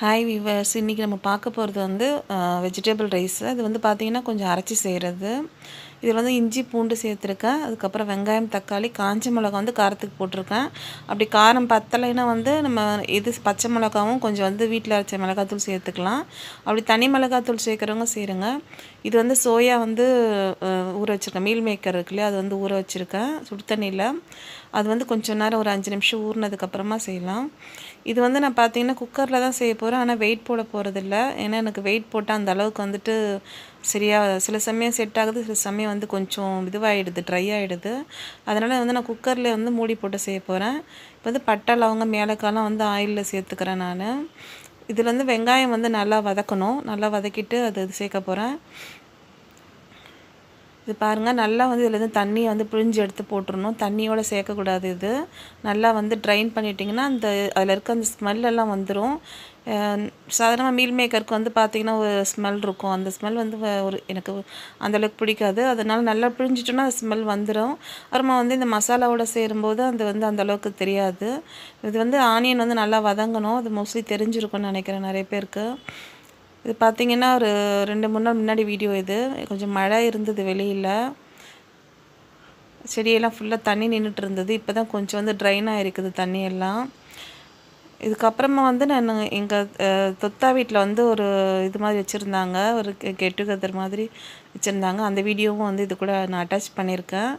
Hi viewers இன்றைக்கி நம்ம பார்க்க போகிறது வந்து வெஜிடபிள் ரைஸ் அது வந்து பார்த்திங்கன்னா கொஞ்சம் அரைச்சி செய்கிறது இதில் வந்து இஞ்சி பூண்டு சேர்த்துருக்கேன். அதுக்கப்புறம் வெங்காயம் தக்காளி காஞ்ச மிளகா வந்து காரத்துக்கு போட்டிருக்கேன். அப்படி காரம் பத்தலைன்னா வந்து நம்ம இது பச்சை மிளகாவும் கொஞ்சம் வந்து வீட்டில் அரைச்ச மிளகாத்தூள் சேர்த்துக்கலாம். அப்படி தனி மிளகாத்தூள் சேர்க்குறவங்க செய்கிறங்க இது வந்து சோயா வந்து ஊற வச்சுருக்கேன். மீல் மேக்கர் இருக்கு இல்லையா அது வந்து ஊற வச்சுருக்கேன். சுடு தண்ணியில். அது வந்து கொஞ்சம் நேரம் ஒரு அஞ்சு நிமிஷம் ஊறினதுக்கப்புறமா செய்யலாம். இது வந்து நான் பார்த்தீங்கன்னா குக்கரில் தான் செய்ய போகிறேன் ஆனால் வெயிட் போட போகிறதில்ல ஏன்னா எனக்கு வெயிட் போட்டால் அந்த அளவுக்கு வந்துட்டு சரியாக சில சமயம் செட் ஆகுது. சில சமயம் வந்து கொஞ்சம் இதுவாகிடுது ட்ரை ஆகிடுது அதனால் வந்து நான் குக்கரில் வந்து மூடி போட்டு செய்ய போகிறேன் இப்போ வந்து பட்டை லவங்கம் ஏலக்காய்லாம் வந்து ஆயிலில் சேர்த்துக்கிறேன் நான். இதில் வந்து வெங்காயம் வந்து நல்லா வதக்கணும். நல்லா வதக்கிட்டு அது சேர்க்க போகிறேன் இது பாருங்கள் நல்லா வந்து இதுலேருந்து இருந்து தண்ணியை வந்து பிழிஞ்சு எடுத்து போட்டுருணும் தண்ணியோடு சேர்க்கக்கூடாது இது. நல்லா வந்து ட்ரைன் பண்ணிட்டிங்கன்னா அந்த அதில் இருக்க அந்த ஸ்மெல்லெல்லாம் வந்துடும் சாதாரணமாக மீல் மேக்கருக்கு வந்து பார்த்திங்கன்னா ஒரு ஸ்மெல் இருக்கும். அந்த ஸ்மெல் வந்து வ- ஒரு எனக்கு அந்தளவுக்கு பிடிக்காது. அதனால் நல்லா பிழிஞ்சிட்டோன்னா அந்த ஸ்மெல் வந்துடும் அப்புறமா வந்து இந்த மசாலாவோட சேரும்போது அது வந்து அந்த அளவுக்கு தெரியாது. இது வந்து ஆனியன் வந்து நல்லா வதங்கணும். அது மோஸ்ட்லி தெரிஞ்சிருக்கும்னு நினைக்கிறேன் நிறைய பேருக்கு. இது பார்த்தீங்கன்னா ஒரு ரெண்டு மூணு நாள் முன்னாடி வீடியோ இது. கொஞ்சம் மழை இருந்தது வெளியில். செடியெல்லாம் ஃபுல்லாக தண்ணி நின்றுட்டு இருந்தது. இப்போ தான் கொஞ்சம் வந்து ட்ரைனாக இருக்குது தண்ணி எல்லாம் இதுக்கப்புறமா வந்து நான் எங்கள் தொத்தா வீட்டில் வந்து ஒரு இது மாதிரி வச்சுருந்தாங்க. ஒரு கெட் டுகெதர் மாதிரி வச்சுருந்தாங்க. அந்த வீடியோவும் வந்து இது கூட நான் அட்டாச் பண்ணியிருக்கேன்.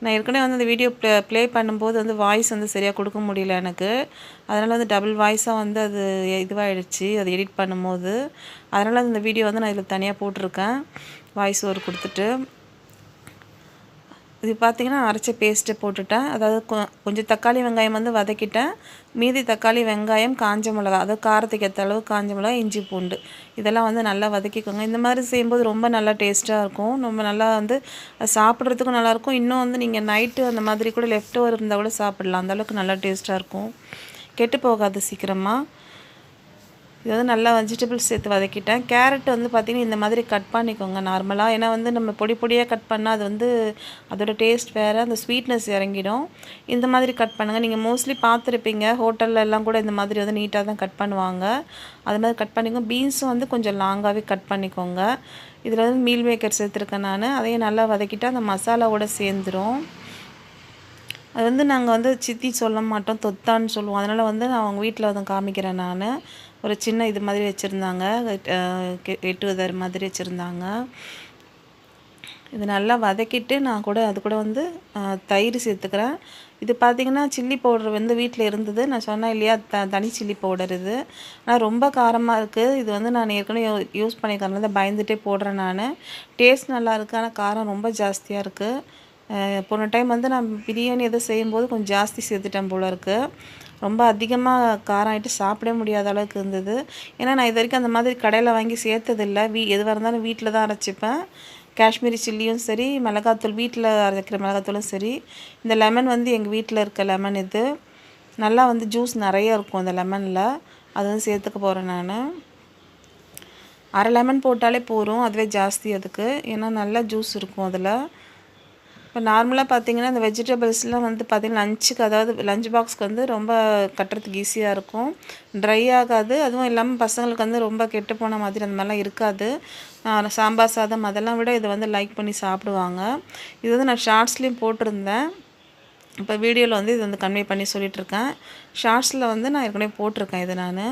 நான் ஏற்கனவே வந்து அந்த வீடியோ ப்ளே ப்ளே பண்ணும்போது வந்து வாய்ஸ் வந்து சரியாக கொடுக்க முடியல எனக்கு. அதனால் வந்து டபுள் வாய்ஸாக வந்து அது இதுவாகிடுச்சு அது எடிட் பண்ணும்போது. அதனால் அந்த வீடியோ வந்து நான் இதில் தனியாக போட்டிருக்கேன். வாய்ஸ் ஓவர் கொடுத்துட்டு. இது பார்த்தீங்கன்னா அரைச்ச பேஸ்ட்டை போட்டுட்டேன். அதாவது கொ- கொஞ்சம் தக்காளி வெங்காயம் வந்து வதக்கிட்டேன். மீதி தக்காளி வெங்காயம் காஞ்ச மிளகா அதாவது காரத்துக்கு ஏற்ற அளவு காஞ்ச மிளகா இஞ்சி பூண்டு. இதெல்லாம் வந்து நல்லா வதக்கிக்கோங்க. இந்த மாதிரி செய்யும்போது ரொம்ப நல்லா டேஸ்ட்டாக இருக்கும். ரொம்ப நல்லா வந்து சாப்பிட்றதுக்கும் நல்லாயிருக்கும் இன்னும் வந்து நீங்கள் நைட்டு அந்த மாதிரி கூட லெஃப்ட் ஓவர் இருந்தால் கூட சாப்பிடலாம். அந்த அளவுக்கு நல்லா டேஸ்ட்டாக இருக்கும். கெட்டு போகாது சீக்கிரமாக இது வந்து நல்லா வெஜிடபிள்ஸ் சேர்த்து வதக்கிட்டேன். கேரட் வந்து பார்த்திங்கன்னா இந்த மாதிரி கட் பண்ணிக்கோங்க நார்மலாக ஏன்னா வந்து நம்ம பொடி பொடியாக கட் பண்ணால் அது வந்து அதோட டேஸ்ட் வேறு அந்த ஸ்வீட்னஸ் இறங்கிடும். இந்த மாதிரி கட் பண்ணுங்கள் நீங்கள் மோஸ்ட்லி பார்த்துருப்பீங்க ஹோட்டலில் எல்லாம் கூட இந்த மாதிரி வந்து நீட்டாக தான் கட் பண்ணுவாங்க. அது மாதிரி கட் பண்ணிக்கோங்க. பீன்ஸும் வந்து கொஞ்சம் லாங்காகவே கட் பண்ணிக்கோங்க. இதில் வந்து மீல் மேக்கர் சேர்த்துருக்கேன் நான். அதையும் நல்லா வதக்கிட்டு அந்த மசாலாவோட சேர்ந்துடும் அது வந்து நாங்கள் வந்து சித்தி சொல்ல மாட்டோம் தொத்தான்னு சொல்லுவோம். அதனால் வந்து நான் அவங்க வீட்டில் வந்து காமிக்கிறேன் நான். ஒரு சின்ன இது மாதிரி வச்சுருந்தாங்க. எட்டு மாதிரி வச்சுருந்தாங்க. இது நல்லா வதக்கிட்டு நான் கூட அது கூட வந்து தயிர் சேர்த்துக்கிறேன். இது பார்த்தீங்கன்னா சில்லி பவுடர் வந்து வீட்டில் இருந்தது. நான் சொன்னேன் இல்லையா த தனி சில்லி பவுடர் இது. ஆனால் ரொம்ப காரமாக இருக்குது இது வந்து நான் ஏற்கனவே யூஸ் பண்ணிக்கிறதுனால பயந்துட்டே போடுறேன் நான். டேஸ்ட் நல்லாயிருக்கு ஆனால் காரம் ரொம்ப ஜாஸ்தியாக இருக்குது போன டைம் வந்து நான் பிரியாணி எதோ செய்யும்போது கொஞ்சம் ஜாஸ்தி சேர்த்துட்டேன் போல இருக்குது ரொம்ப அதிகமாக காரம் ஆகிட்டு சாப்பிட முடியாத அளவுக்கு இருந்தது. ஏன்னா நான் இது வரைக்கும் அந்த மாதிரி கடையில் வாங்கி சேர்த்ததில்லை. வீ எதுவாக இருந்தாலும் வீட்டில் தான் அரைச்சிப்பேன். காஷ்மீரி சில்லியும் சரி மிளகாத்தூள் வீட்டில் அரைக்கிற மிளகாத்தூளும் சரி. இந்த லெமன் வந்து எங்கள் வீட்டில் இருக்க லெமன் இது. நல்லா வந்து ஜூஸ் நிறைய இருக்கும் அந்த லெமனில் அது வந்து சேர்த்துக்க போகிறேன் நான். அரை லெமன் போட்டாலே போதும். அதுவே ஜாஸ்தி அதுக்கு. ஏன்னா நல்லா ஜூஸ் இருக்கும் அதில். இப்போ நார்மலாக பார்த்தீங்கன்னா இந்த வெஜிடபிள்ஸ்லாம் வந்து பார்த்திங்கன்னா லஞ்சுக்கு அதாவது லஞ்ச் பாக்ஸ்க்கு வந்து ரொம்ப கட்டுறதுக்கு ஈஸியாக இருக்கும். ட்ரை ஆகாது. அதுவும் இல்லாமல் பசங்களுக்கு வந்து ரொம்ப கெட்டு போன மாதிரி அந்த மாதிரிலாம் இருக்காது. சாம்பார் சாதம் அதெல்லாம் விட இதை வந்து லைக் பண்ணி சாப்பிடுவாங்க. இது வந்து நான் ஷார்ட்ஸ்லேயும் போட்டிருந்தேன். இப்போ வீடியோவில் வந்து இது வந்து கன்வே பண்ணி சொல்லிகிட்ருக்கேன் ஷார்ட்ஸில் வந்து நான் ஏற்கனவே போட்டிருக்கேன் இது நான்.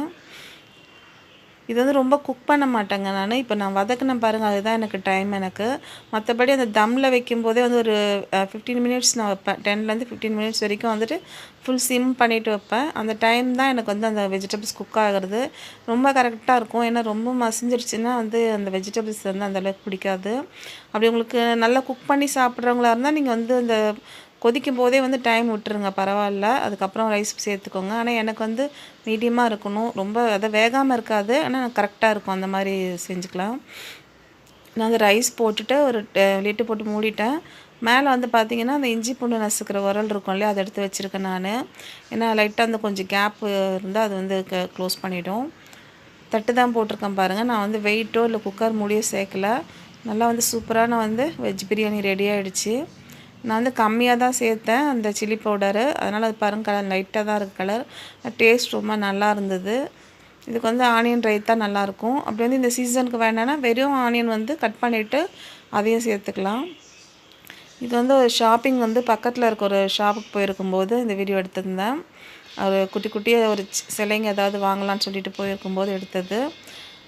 இது வந்து ரொம்ப குக் பண்ண மாட்டேங்க நான். இப்போ நான் வதக்கினேன் பாருங்கள் அதுதான் எனக்கு டைம் எனக்கு. மற்றபடி அந்த தம்மில் வைக்கும்போதே வந்து ஒரு ஃபிஃப்டீன் மினிட்ஸ் நான் வைப்பேன். டென்லேருந்து ஃபிஃப்டீன் மினிட்ஸ் வரைக்கும் வந்துட்டு ஃபுல் சிம் பண்ணிவிட்டு வைப்பேன். அந்த டைம் தான் எனக்கு வந்து அந்த வெஜிடபிள்ஸ் குக் ஆகிறது. ரொம்ப கரெக்டாக இருக்கும். ஏன்னா ரொம்ப மசிஞ்சிருச்சுன்னா வந்து அந்த வெஜிடபிள்ஸ் வந்து அந்தளவுக்கு பிடிக்காது. அப்படி உங்களுக்கு நல்லா குக் பண்ணி சாப்பிட்றவங்களா இருந்தால் நீங்கள் வந்து அந்த கொதிக்கும் போதே வந்து டைம் விட்டுருங்க பரவாயில்ல. அதுக்கப்புறம் ரைஸ் சேர்த்துக்கோங்க. ஆனால் எனக்கு வந்து மீடியமாக இருக்கணும். ரொம்ப அதை வேகாமல் இருக்காது. ஆனால் கரெக்டாக இருக்கும். அந்த மாதிரி செஞ்சுக்கலாம். நான் அந்த ரைஸ் போட்டுட்டு ஒரு லிட்டு போட்டு மூடிட்டேன். மேலே வந்து பார்த்திங்கன்னா அந்த இஞ்சி பூண்டு நசுக்கிற உரல் இருக்கும் இல்லையா? அதை எடுத்து வச்சுருக்கேன் நான். ஏன்னா லைட்டாக அந்த கொஞ்சம் கேப் இருந்தால் அது வந்து க க்ளோஸ் பண்ணிவிடும் தட்டு தான் போட்டிருக்கேன் பாருங்கள் நான் வந்து வெயிட்டோ இல்லை குக்கர் மூடியோ சேர்க்கல. நல்லா வந்து சூப்பரான வந்து வெஜ் பிரியாணி ரெடி ஆகிடுச்சு நான் வந்து கம்மியாக தான் சேர்த்தேன் அந்த சில்லி பவுடரு அதனால் அது பாருங்க கலர் லைட்டாக தான் இருக்குது கலர் டேஸ்ட் ரொம்ப நல்லா இருந்தது. இதுக்கு வந்து ஆனியன் ரைத்தா நல்லாயிருக்கும் அப்படி வந்து இந்த சீசனுக்கு வேணான்னா வெறும் ஆனியன் வந்து கட் பண்ணிவிட்டு அதையும் சேர்த்துக்கலாம். இது வந்து ஒரு ஷாப்பிங் வந்து பக்கத்தில் இருக்க ஒரு ஷாப்புக்கு போயிருக்கும்போது இந்த வீடியோ எடுத்திருந்தேன். ஒரு குட்டி குட்டியாக ஒரு சிலைங்க ஏதாவது வாங்கலாம்னு சொல்லிட்டு போயிருக்கும்போது எடுத்தது.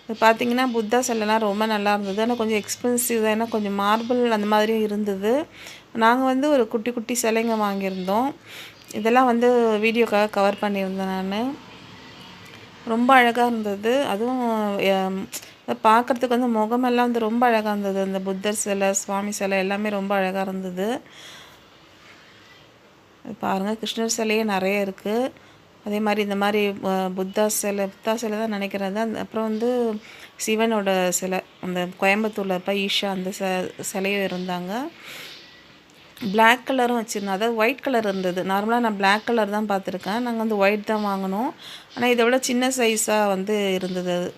இது பார்த்தீங்கன்னா புத்தா சிலைலாம் ரொம்ப நல்லா இருந்தது. ஆனால் கொஞ்சம் எக்ஸ்பென்சிவ் தான். ஏன்னா கொஞ்சம் மார்பிள் அந்த மாதிரியும் இருந்தது. நாங்கள் வந்து ஒரு குட்டி குட்டி சிலைங்க வாங்கியிருந்தோம். இதெல்லாம் வந்து வீடியோக்காக கவர் பண்ணியிருந்தேன் நான். ரொம்ப அழகாக இருந்தது. அதுவும் பார்க்குறதுக்கு வந்து முகமெல்லாம் வந்து ரொம்ப அழகாக இருந்தது. அந்த புத்தர் சிலை சுவாமி சிலை எல்லாமே ரொம்ப அழகாக இருந்தது. பாருங்கள் கிருஷ்ணர் சிலையே நிறைய இருக்குது அதே மாதிரி இந்த மாதிரி புத்தா சிலை புத்தா சிலை தான் நினைக்கிறது. அந்த அப்புறம் வந்து சிவனோட சிலை அந்த கோயம்புத்தூரில் இருப்ப ஈஷா அந்த ச சிலையும் இருந்தாங்க. பிளாக் கலரும் வச்சுருந்தோம். அதாவது ஒயிட் கலர் இருந்தது. நார்மலாக நான் பிளாக் கலர் தான் பார்த்துருக்கேன். நாங்கள் வந்து ஒயிட் தான் வாங்கினோம். ஆனால் இதை விட சின்ன சைஸாக வந்து இருந்தது அது.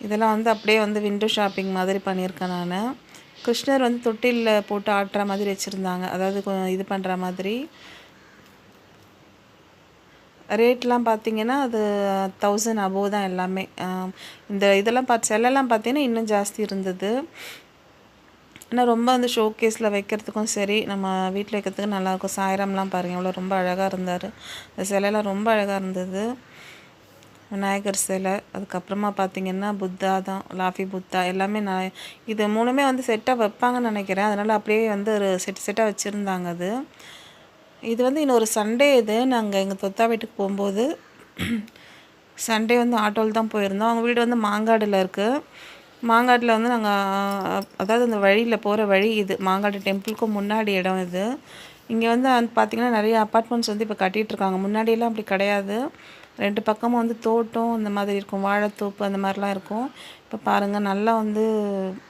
இதெல்லாம் வந்து அப்படியே வந்து விண்டோ ஷாப்பிங் மாதிரி பண்ணியிருக்கேன் நான். கிருஷ்ணர் வந்து தொட்டிலில் போட்டு ஆட்டுற மாதிரி வச்சுருந்தாங்க. அதாவது கொ- இது பண்ணுற மாதிரி. ரேட்லாம் பார்த்தீங்கன்னா அது தௌசண்ட் அபோவ் தான் எல்லாமே. இந்த இதெல்லாம் பார்த்து செல்லெல்லாம் பார்த்தீங்கன்னா இன்னும் ஜாஸ்தி இருந்தது. ஆனால் ரொம்ப வந்து ஷோகேஸில் வைக்கிறதுக்கும் சரி நம்ம வீட்டில் வைக்கிறதுக்கும் நல்லாயிருக்கும். சாயிரம்லாம் பாருங்கள் இவ்வளோ ரொம்ப அழகாக இருந்தார். அந்த சிலையெல்லாம் ரொம்ப அழகாக இருந்தது. விநாயகர் சிலை அதுக்கப்புறமா பார்த்தீங்கன்னா புத்தா தான் லாஃபி புத்தா எல்லாமே நான் இது மூணுமே வந்து செட்டாக வைப்பாங்கன்னு நினைக்கிறேன். அதனால் அப்படியே வந்து ஒரு செட் செட்டாக வச்சுருந்தாங்க அது. இது வந்து இன்னொரு சண்டே இது. நாங்கள் எங்கள் தொத்தா வீட்டுக்கு போகும்போது சண்டே வந்து ஆட்டோவில் தான் போயிருந்தோம். அவங்க வீடு வந்து மாங்காடில் இருக்குது மாங்காட்டில் வந்து நாங்கள் அதாவது அந்த வழியில் போகிற வழி இது. மாங்காடு டெம்பிளுக்கு முன்னாடி இடம் இது. இங்கே வந்து பார்த்திங்கன்னா நிறைய அப்பார்ட்மெண்ட்ஸ் வந்து இப்போ கட்டிகிட்டு இருக்காங்க முன்னாடியெல்லாம் அப்படி கிடையாது. ரெண்டு பக்கமும் வந்து தோட்டம் இந்த மாதிரி இருக்கும். வாழைத்தோப்பு அந்த மாதிரிலாம் இருக்கும். இப்போ பாருங்கள் நல்லா வந்து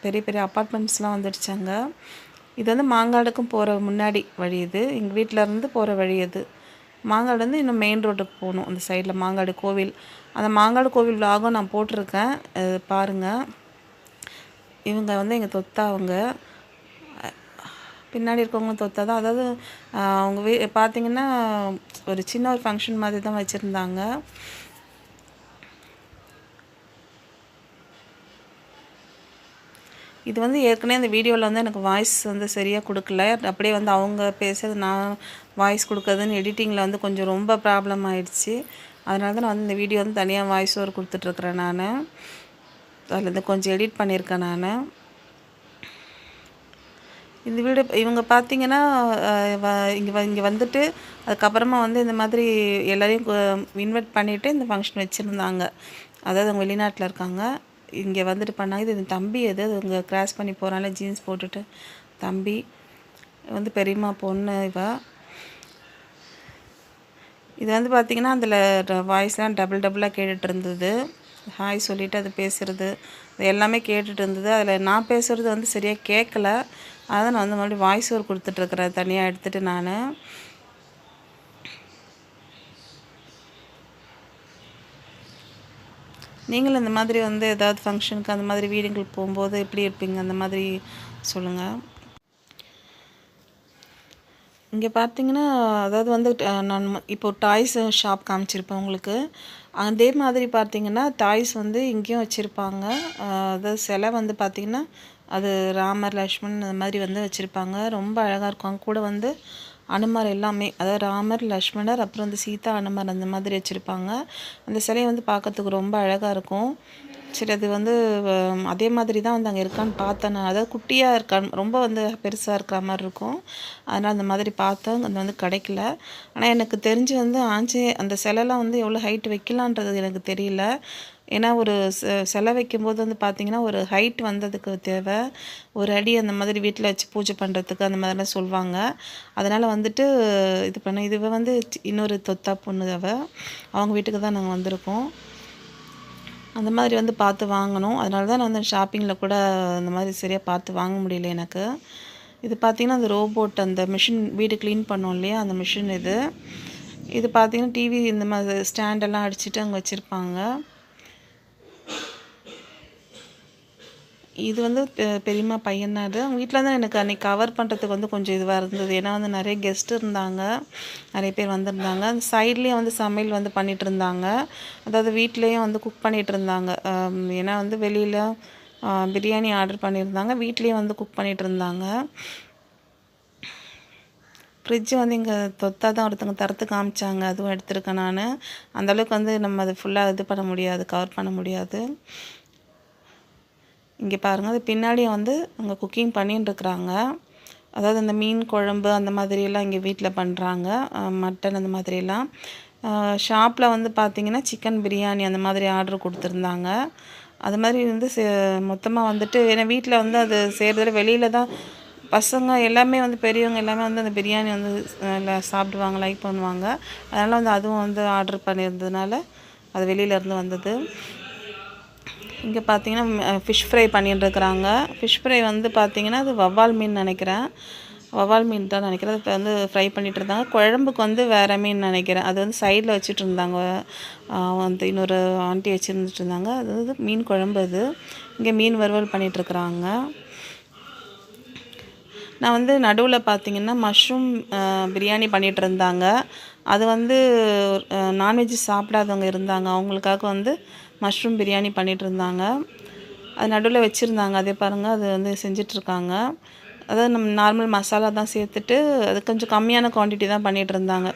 பெரிய பெரிய அப்பார்ட்மெண்ட்ஸ்லாம் வந்துடுச்சாங்க இது வந்து மாங்காடுக்கும் போகிற முன்னாடி வழி இது. எங்கள் வீட்டில் இருந்து போகிற வழி இது. மாங்காடு வந்து இன்னும் மெயின் ரோட்டுக்கு போகணும். அந்த சைடில் மாங்காடு கோவில். அந்த மாங்காடு கோவில் vlog-ம் நான் போட்டிருக்கேன். பாருங்கள் இவங்க வந்து எங்கள் தொத்தா அவங்க பின்னாடி இருக்கவங்க தொத்தா தான். அதாவது அவங்க வீ பார்த்தீங்கன்னா ஒரு சின்ன ஒரு ஃபங்க்ஷன் மாதிரி தான் வச்சுருந்தாங்க. இது வந்து ஏற்கனவே அந்த வீடியோவில் வந்து எனக்கு வாய்ஸ் வந்து சரியாக கொடுக்கல. அப்படியே வந்து அவங்க பேசுறது நான் வாய்ஸ் கொடுக்கறதுன்னு எடிட்டிங்கில் வந்து கொஞ்சம் ரொம்ப ப்ராப்ளம் ஆயிடுச்சு. அதனால தான் நான் வந்து இந்த வீடியோ வந்து தனியாக வாய்ஸ் ஓவர் கொடுத்துட்ருக்குறேன் நான். அதில் கொஞ்சம் எடிட் பண்ணியிருக்கேன் நான். இந்த வீடு இவங்க பார்த்தீங்கன்னா இங்கே இங்கே வந்துட்டு அதுக்கப்புறமா வந்து இந்த மாதிரி எல்லோரையும் இன்வைட் பண்ணிவிட்டு இந்த ஃபங்க்ஷன் வச்சுருந்தாங்க. அதாவது அவங்க வெளிநாட்டில் இருக்காங்க. இங்கே வந்துட்டு பண்ணாங்க. இது என் தம்பி எது இவங்க இங்கே கிராஸ் பண்ணி போகிறனால ஜீன்ஸ் போட்டுட்டு. தம்பி வந்து பெரியம்மா பொண்ணு இவா. இது வந்து பார்த்திங்கன்னா அதில் வாய்ஸ்லாம் டபுள் டபுளாக கேட்டுட்டு இருந்தது. ஹாய் சொல்லிவிட்டு அது பேசுகிறது அது எல்லாமே கேட்டுட்டு இருந்தது. அதில் நான் பேசுகிறது வந்து சரியாக கேட்கல அதை நான் வந்து மறுபடியும் வாய்ஸ் ஓவர் கொடுத்துட்ருக்குறேன் தனியாக எடுத்துகிட்டு நான். நீங்களும் இந்த மாதிரி வந்து ஏதாவது ஃபங்க்ஷனுக்கு அந்த மாதிரி வீடுங்களுக்கு போகும்போது எப்படி இருப்பீங்க? அந்த மாதிரி சொல்லுங்கள் இங்கே பார்த்தீங்கன்னா அதாவது வந்து நான் இப்போ டாய்ஸ் ஷாப் காமிச்சிருப்பேன் உங்களுக்கு. அதே மாதிரி பார்த்தீங்கன்னா டாய்ஸ் வந்து இங்கேயும் வச்சுருப்பாங்க. அதாவது சிலை வந்து பார்த்திங்கன்னா அது ராமர் லக்ஷ்மண் அந்த மாதிரி வந்து வச்சுருப்பாங்க. ரொம்ப அழகாக இருக்கும். கூட வந்து அனுமார் எல்லாமே அதாவது ராமர் லக்ஷ்மணர் அப்புறம் வந்து சீதா அனுமார் அந்த மாதிரி வச்சுருப்பாங்க. அந்த சிலையை வந்து பார்க்கறதுக்கு ரொம்ப அழகாக இருக்கும். சரி அது வந்து அதே மாதிரி தான் வந்து அங்கே இருக்கான்னு பார்த்தேன் நான். அதாவது குட்டியாக இருக்கான் ரொம்ப வந்து பெருசாக இருக்கிற மாதிரி இருக்கும். அதனால் அந்த மாதிரி பார்த்தேன் அது வந்து கிடைக்கல. ஆனால் எனக்கு தெரிஞ்சு வந்து ஆஞ்சே அந்த சிலைலாம் வந்து எவ்வளோ ஹைட் வைக்கலான்றது எனக்கு தெரியல. ஏன்னா ஒரு சிலை வைக்கும்போது வந்து பார்த்திங்கன்னா ஒரு ஹைட் வந்ததுக்கு தேவை. ஒரு அடி அந்த மாதிரி வீட்டில் வச்சு பூஜை பண்ணுறதுக்கு அந்த மாதிரிலாம் சொல்லுவாங்க அதனால் வந்துட்டு இது பண்ண இதுவே வந்து இன்னொரு தொத்தா பொண்ணு அவ. அவங்க வீட்டுக்கு தான் நாங்கள் வந்திருக்கோம். அந்த மாதிரி வந்து பார்த்து வாங்கணும். அதனால தான் நான் வந்து ஷாப்பிங்கில் கூட அந்த மாதிரி சரியாக பார்த்து வாங்க முடியல எனக்கு. இது பார்த்திங்கன்னா அந்த ரோபோட் அந்த மிஷின் வீடு க்ளீன் பண்ணோம் இல்லையா? அந்த மிஷின் இது. இது பார்த்திங்கன்னா டிவி இந்த மாதிரி ஸ்டாண்டெல்லாம் அடிச்சுட்டு அங்கே வச்சுருப்பாங்க. இது வந்து பெ- பெரியம்மா பையன் தான் இது அவங்க வீட்டில் தான் எனக்கு அன்றைக்கி கவர் பண்ணுறதுக்கு வந்து கொஞ்சம் இதுவாக இருந்தது. ஏன்னா வந்து நிறைய கெஸ்ட் இருந்தாங்க. நிறைய பேர் வந்திருந்தாங்க. அந்த சைட்லேயும் வந்து சமையல் வந்து பண்ணிகிட்டு இருந்தாங்க. அதாவது வீட்லேயும் வந்து குக் பண்ணிகிட்டு இருந்தாங்க. ஏன்னா வந்து வெளியில் பிரியாணி ஆர்டர் பண்ணியிருந்தாங்க. வீட்லேயும் வந்து குக் பண்ணிகிட்டு இருந்தாங்க. ஃப்ரிட்ஜ் வந்து இங்கே தொத்தாக தான் ஒருத்தவங்க தரத்து காமிச்சாங்க. அதுவும் எடுத்திருக்கேன் நான். அந்தளவுக்கு வந்து நம்ம அதை ஃபுல்லாக இது பண்ண முடியாது கவர் பண்ண முடியாது. இங்கே பாருங்கள் அது பின்னாடி வந்து அங்கே குக்கிங் பண்ணிட்டுருக்குறாங்க அதாவது அந்த மீன் குழம்பு அந்த மாதிரியெல்லாம் இங்கே வீட்டில் பண்ணுறாங்க மட்டன் அந்த மாதிரியெல்லாம். ஷாப்பில் வந்து பார்த்தீங்கன்னா சிக்கன் பிரியாணி அந்த மாதிரி ஆர்டர் கொடுத்துருந்தாங்க. அது மாதிரி வந்து மொத்தமாக வந்துட்டு ஏன்னா வீட்டில் வந்து அது செய்கிறதில் வெளியில் தான் பசங்க எல்லாமே வந்து பெரியவங்க எல்லாமே வந்து அந்த பிரியாணி வந்து சாப்பிடுவாங்க லைக் பண்ணுவாங்க. அதனால் வந்து அதுவும் வந்து ஆர்டர் பண்ணியிருந்ததுனால அது வெளியில இருந்து வந்தது. இங்கே பார்த்தீங்கன்னா ஃபிஷ் ஃப்ரை பண்ணிட்டுருக்குறாங்க. ஃபிஷ் ஃப்ரை வந்து பார்த்திங்கன்னா அது வவ்வால் மீன் நினைக்கிறேன். வவ்வால் மீன் தான் நினைக்கிறேன். இப்போ வந்து ஃப்ரை பண்ணிட்டு இருந்தாங்க குழம்புக்கு வந்து வேறு மீன் நினைக்கிறேன். அது வந்து சைடில் வச்சுட்டு இருந்தாங்க வந்து இன்னொரு ஆண்டி வச்சுருந்துட்டு இருந்தாங்க அது வந்து மீன் குழம்பு அது. இங்கே மீன் வறுவல் பண்ணிகிட்ருக்குறாங்க நான் வந்து நடுவில் பார்த்திங்கன்னா மஷ்ரூம் பிரியாணி பண்ணிகிட்டு இருந்தாங்க அது வந்து நான்வெஜ் சாப்பிடாதவங்க இருந்தாங்க. அவங்களுக்காக வந்து மஷ்ரூம் பிரியாணி பண்ணிகிட்டு இருந்தாங்க அது நடுவில் வச்சுருந்தாங்க. அதே பாருங்கள் அது வந்து செஞ்சிட்ருக்காங்க. அதாவது நம்ம நார்மல் மசாலா தான் சேர்த்துட்டு அது கொஞ்சம் கம்மியான குவான்டிட்டி தான் பண்ணிகிட்டு இருந்தாங்க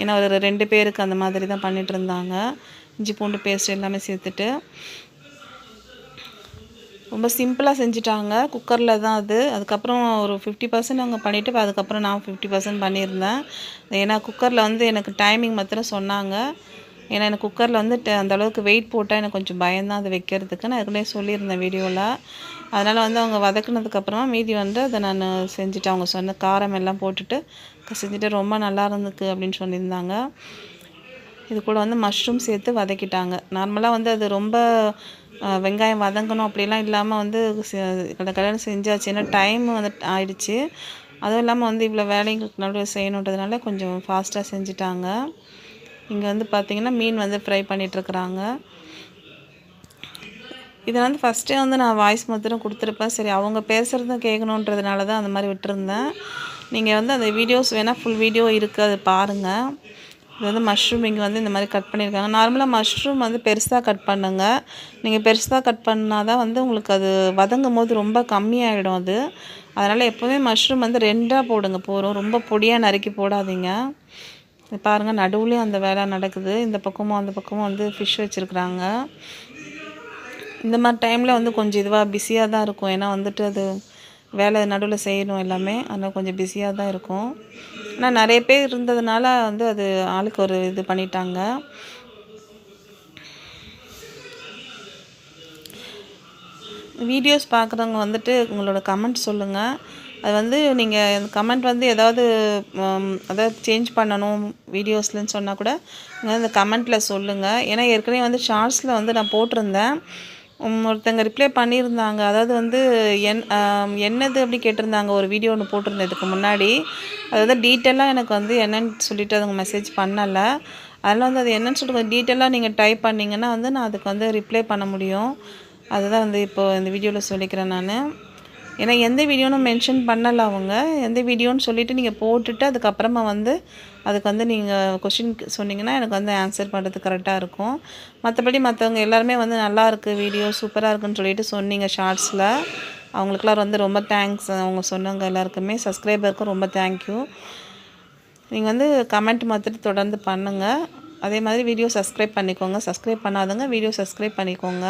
ஏன்னா ஒரு ரெண்டு பேருக்கு அந்த மாதிரி தான் பண்ணிகிட்டு இருந்தாங்க இஞ்சி பூண்டு பேஸ்ட் எல்லாமே சேர்த்துட்டு. ரொம்ப சிம்பிளாக செஞ்சுட்டாங்க. குக்கரில் தான் அது. அதுக்கப்புறம் ஒரு ஃபிஃப்டி பர்சன்ட் அவங்க பண்ணிவிட்டு அதுக்கப்புறம் நான் ஃபிஃப்டி பர்சன்ட் பண்ணியிருந்தேன். ஏன்னா குக்கரில் வந்து எனக்கு டைமிங் மாத்திரம் சொன்னாங்க. ஏன்னா எனக்கு குக்கரில் வந்து அந்தளவுக்கு வெயிட் போட்டால் எனக்கு கொஞ்சம் பயம்தான் அதை வைக்கிறதுக்கு நான் ஏற்கனவே சொல்லியிருந்தேன் வீடியோவில் அதனால் வந்து அவங்க வதக்குனதுக்கப்புறமா மீதி வந்து அதை நான் செஞ்சுட்டு அவங்க சொன்ன காரம் எல்லாம் போட்டுட்டு செஞ்சுட்டு ரொம்ப நல்லா இருந்துக்கு அப்படின்னு சொல்லியிருந்தாங்க. இது கூட வந்து மஷ்ரூம் சேர்த்து வதக்கிட்டாங்க. நார்மலாக வந்து அது ரொம்ப வெங்காயம் வதங்கணும் அப்படிலாம் இல்லாமல் வந்து கடை கல்யாணம் செஞ்சாச்சு. ஏன்னா டைம் வந்து ஆயிடுச்சு. அதுவும் இல்லாமல் வந்து இவ்வளோ வேலைங்களுக்கு நடுவில் செய்யணுன்றதுனால கொஞ்சம் ஃபாஸ்ட்டாக செஞ்சுட்டாங்க. இங்கே வந்து பார்த்திங்கன்னா மீன் வந்து ஃப்ரை பண்ணிகிட்ருக்குறாங்க இதை வந்து ஃபஸ்ட்டே வந்து நான் வாய்ஸ் மாத்திரம் கொடுத்துருப்பேன். சரி அவங்க பேசுகிறதும் கேட்கணுன்றதுனால தான் அந்த மாதிரி விட்டுருந்தேன். நீங்கள் வந்து அந்த வீடியோஸ் வேணால் ஃபுல் வீடியோ இருக்குது அதை பாருங்கள் இது வந்து மஷ்ரூம் இங்கே வந்து இந்த மாதிரி கட் பண்ணியிருக்காங்க நார்மலாக மஷ்ரூம் வந்து பெருசாக கட் பண்ணுங்கள் நீங்கள் பெருசாக கட் பண்ணால் தான் வந்து உங்களுக்கு அது வதங்கும் போது ரொம்ப கம்மியாகிடும் அது. அதனால் எப்போவுமே மஷ்ரூம் வந்து ரெண்டாக போடுங்க. போகிறோம் ரொம்ப பொடியாக நறுக்கி போடாதீங்க. இது பாருங்கள் நடுவுலேயும் அந்த வேலை நடக்குது. இந்த பக்கமும் அந்த பக்கமும் வந்து ஃபிஷ் வச்சுருக்குறாங்க. இந்த மாதிரி டைமில் வந்து கொஞ்சம் இதுவாக பிஸியாக தான் இருக்கும். ஏன்னா வந்துட்டு அது வேலை நடுவில் செய்யணும் எல்லாமே. ஆனால் கொஞ்சம் பிஸியாக தான் இருக்கும். ஆனால் நிறைய பேர் இருந்ததுனால வந்து அது ஆளுக்கு ஒரு இது பண்ணிட்டாங்க. வீடியோஸ் பார்க்குறவங்க வந்துட்டு உங்களோட கமெண்ட் சொல்லுங்கள் அது வந்து நீங்கள் கமெண்ட் வந்து ஏதாவது அதாவது சேஞ்ச் பண்ணணும் வீடியோஸ்லன்னு சொன்னால் கூட அந்த கமெண்ட்டில் சொல்லுங்கள் ஏன்னா ஏற்கனவே வந்து ஷார்ட்ஸில் வந்து நான் போட்டிருந்தேன். ஒருத்தங்க ரிப்ளை பண்ணியிருந்தாங்க. அதாவது வந்து என் என்னது அப்படி கேட்டிருந்தாங்க. ஒரு வீடியோ ஒன்று போட்டிருந்தேன் இதுக்கு முன்னாடி. அது வந்து டீட்டெயிலாக எனக்கு வந்து என்னன்னு சொல்லிட்டு அதுங்க மெசேஜ் பண்ணலை. அதனால் வந்து அது என்னன்னு சொல்லிட்டு டீட்டெயிலாக நீங்கள் டைப் பண்ணிங்கன்னா வந்து நான் அதுக்கு வந்து ரிப்ளை பண்ண முடியும். அதுதான் வந்து இப்போ இந்த வீடியோவில் சொல்லிக்கிறேன் நான். ஏன்னா எந்த வீடியோன்னு மென்ஷன் பண்ணலை அவங்க. எந்த வீடியோன்னு சொல்லிவிட்டு நீங்கள் போட்டுட்டு அதுக்கப்புறமா வந்து அதுக்கு வந்து நீங்கள் கொஷின் சொன்னீங்கன்னா எனக்கு வந்து ஆன்சர் பண்ணுறது கரெக்டாக இருக்கும். மற்றபடி மற்றவங்க எல்லாருமே வந்து நல்லா இருக்குது வீடியோ சூப்பராக இருக்குன்னு சொல்லிட்டு சொன்னீங்க ஷார்ட்ஸில் அவங்களுக்குலாம் வந்து ரொம்ப தேங்க்ஸ் அவங்க சொன்னவங்க எல்லாருக்குமே. சப்ஸ்கிரைபருக்கும் ரொம்ப தேங்க்யூ நீங்கள் வந்து கமெண்ட் மாத்திரம் தொடர்ந்து பண்ணுங்கள் அதே மாதிரி வீடியோ சப்ஸ்கிரைப் பண்ணிக்கோங்க. சப்ஸ்கிரைப் பண்ணாதவங்க வீடியோ சப்ஸ்கிரைப் பண்ணிக்கோங்க.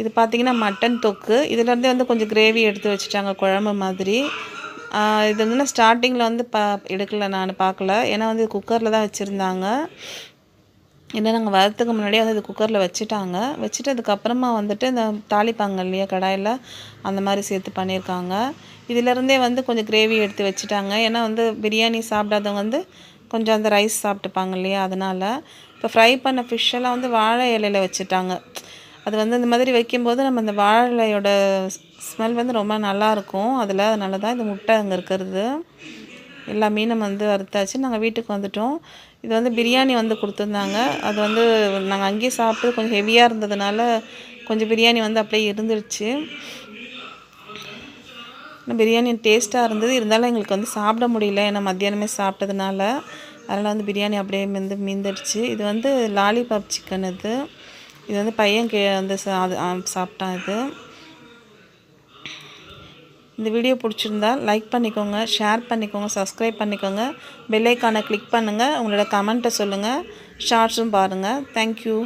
இது பார்த்தீங்கன்னா மட்டன் தொக்கு. இதுலேருந்தே வந்து கொஞ்சம் கிரேவி எடுத்து வச்சுட்டாங்க குழம்பு மாதிரி. இது வந்து நான் ஸ்டார்டிங்கில் வந்து பா எடுக்கல நான் பார்க்கல ஏன்னா வந்து குக்கரில் தான் வச்சுருந்தாங்க. ஏன்னா நாங்கள் வரத்துக்கு முன்னாடியே வந்து இது குக்கரில் வச்சுட்டாங்க. வச்சுட்டு அதுக்கப்புறமா வந்துட்டு இந்த தாளிப்பாங்க இல்லையா கடாயில் அந்த மாதிரி சேர்த்து பண்ணியிருக்காங்க இதிலருந்தே வந்து கொஞ்சம் கிரேவி எடுத்து வச்சுட்டாங்க. ஏன்னா வந்து பிரியாணி சாப்பிடாதவங்க வந்து கொஞ்சம் அந்த ரைஸ் சாப்பிட்டுப்பாங்க இல்லையா அதனால். இப்போ ஃப்ரை பண்ண ஃபிஷ்ஷெல்லாம் வந்து வாழை இலையில வச்சுட்டாங்க. அது வந்து இந்த மாதிரி வைக்கும்போது நம்ம அந்த வாழை இலையோட ஸ்மெல் வந்து ரொம்ப நல்லா இருக்கும் அதில் அதனால தான் இந்த முட்டை அங்கே இருக்கிறது. எல்லா மீனும் வந்து வறுத்தாச்சு நாங்கள் வீட்டுக்கு வந்துட்டோம். இது வந்து பிரியாணி வந்து கொடுத்துருந்தாங்க. அது வந்து நாங்கள் அங்கேயே சாப்பிட்டு கொஞ்சம் ஹெவியாக இருந்ததுனால கொஞ்சம் பிரியாணி வந்து அப்படியே இருந்துருச்சு. ஆனால் பிரியாணி டேஸ்ட்டாக இருந்தது. இருந்தாலும் எங்களுக்கு வந்து சாப்பிட முடியல. ஏன்னா மத்தியானமே சாப்பிட்டதுனால. அதனால் வந்து பிரியாணி அப்படியே வந்து மீந்துடுச்சு. இது வந்து லாலிபாப் சிக்கன் இது. இது வந்து பையன் கே வந்து சா அது சாப்பிட்டான் இது. இந்த வீடியோ பிடிச்சிருந்தா லைக் பண்ணிக்கோங்க ஷேர் பண்ணிக்கோங்க சப்ஸ்கிரைப் பண்ணிக்கோங்க. பெல்லைக்கானை கிளிக் பண்ணுங்கள் உங்களோட கமெண்ட்டை சொல்லுங்கள் ஷார்ட்ஸும் பாருங்கள் தேங்க்யூ